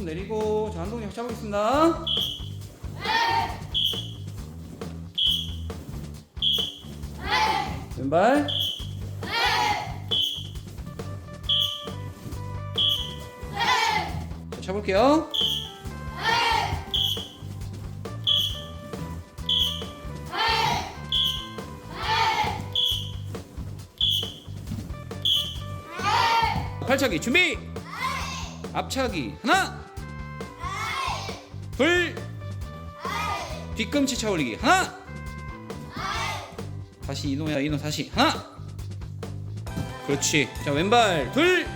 손 내리고 자 한동이 잡아보겠습니다. 왼발. 자, 쳐볼게요. 팔차기 준비. 앞차기 하나. 뒤꿈치 차 올리기 하나. 다시 이노야 이노 다시 하나. 그렇지. 자 왼발 둘.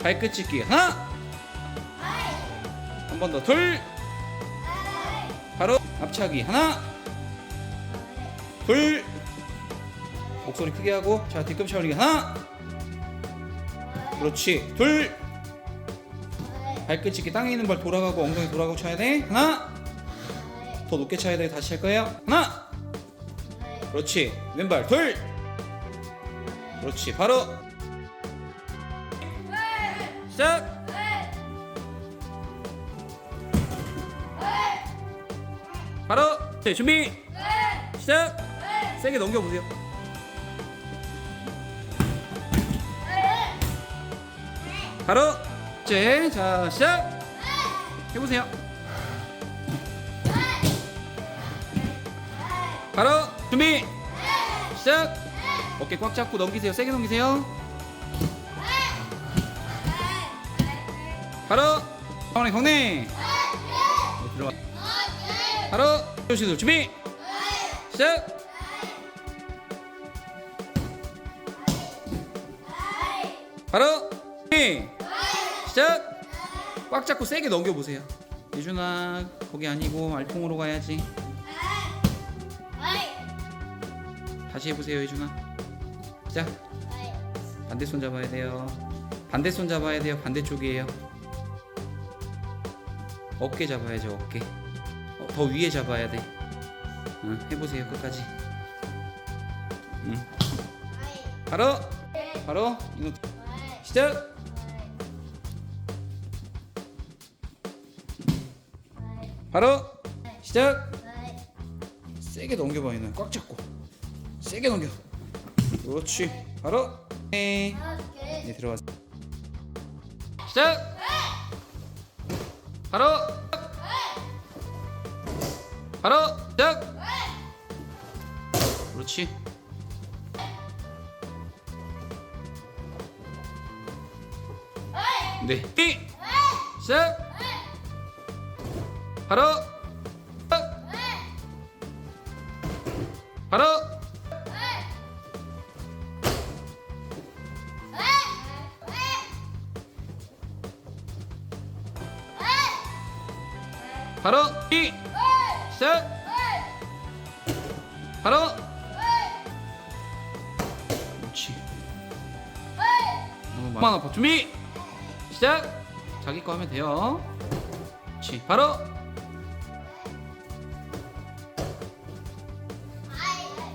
발끝 찢기 하나. 한 번 더 둘. 바로 앞차기 하나. 둘. 목소리 크게 하고 자 뒤꿈치 올리기 하나. 그렇지 둘. 발끝 찢기 땅에 있는 발 돌아가고 엉덩이 돌아가고 쳐야 돼 하나. 더 높게 쳐야 돼 다시 할 거예요 하나. 그렇지 왼발 둘. 그렇지 바로 시작. 바로 네, 준비 시작. 세게 넘겨 보세요. 바로 이제 자 시작. 해보세요. 바로 준비. 시작. 어깨 꽉 잡고 넘기세요. 세게 넘기세요. 바로. 경례. 네, 들어와. 바로. 조시도 준비. 시작. 바로. 준비. 시작. 꽉 잡고 세게 넘겨보세요. 예준아 거기 아니고 알통으로 가야지 다시 해보세요 예준아. 시작 반대 손 잡아야 돼요. 반대 손 잡아야 돼요. 반대쪽이에요. 어깨 잡아야죠 어깨. 어, 더 위에 잡아야 돼. 응, 해보세요 끝까지. 응. 바로! 바로! 이거 시작! 바로! 시작! 세게 넘겨봐 얘는 꽉 잡고 세게 넘겨. 그렇지. 바로. 네, 네 들어가 시작! 바로! 바로! 시작! 그렇지. 네. 삐! 시작! 바로! 바로 바로 삐! 시작. 바로. 그렇지. 너무 많아. 아파 준비. 시작. 자기 거 하면 돼요. 그렇지. 바로.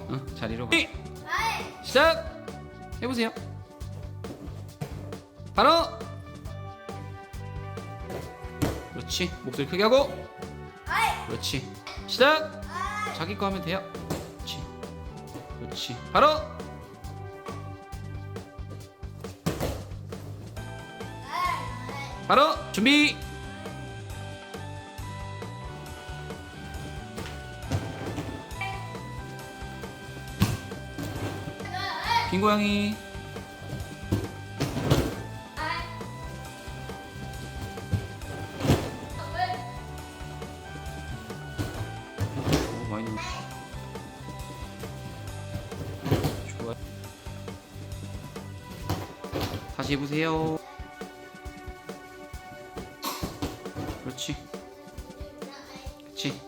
어, 자리로 가. 시작. 해보세요. 바로. 그렇지. 목소리 크게 하고 그렇지. 시작! 자기 거 하면 돼요. 그렇지. 그렇지. 바로! 바로! 준비! 빈 고양이 넣 좋아 다시 해보세요. 그렇지. 그렇지.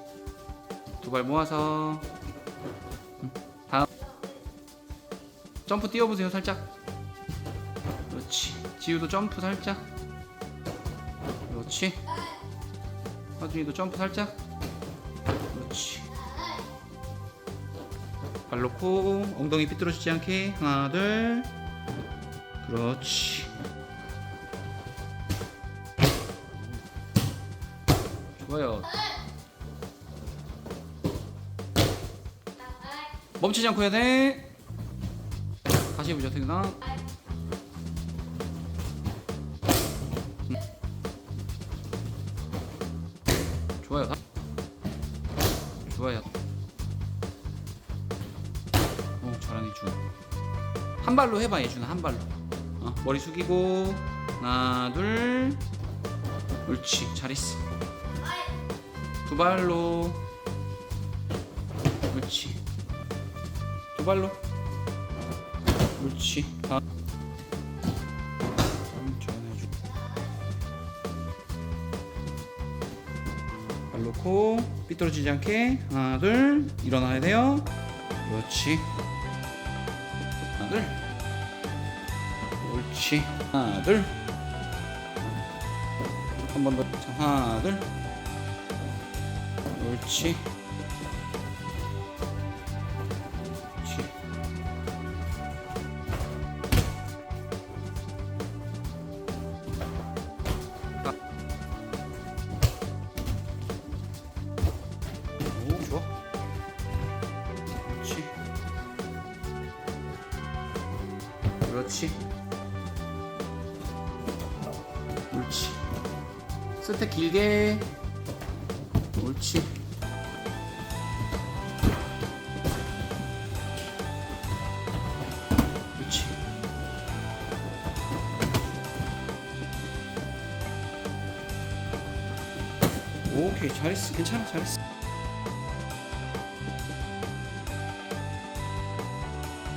두 발 모아서. 음, 다음. 점프 뛰어보세요 살짝. 그렇지. 지우도 점프 살짝. 그렇지. 하준이도 점프 살짝 발 놓고 엉덩이 삐뚤어지지 않게 하나 둘 그렇지 좋아요. 멈추지 않고 해야 돼. 다시 해보자, 태균아. 음. 좋아요. 오, 잘하네, 준. 한 발로 해봐, 예준아, 한 발로. 어, 머리 숙이고, 하나, 둘. 옳지, 잘했어. 두 발로. 옳지. 두 발로. 옳지. 다. 발 놓고 삐뚤어지지 않게 하나 둘 일어나야 돼요. 그렇지. 둘. 옳지. 하나 둘. 한 번 더. 자, 하나 둘. 옳지. 그렇지. 옳지. 스텝 길게. 옳지. 그렇지. 오케이 잘했어 괜찮아 잘했어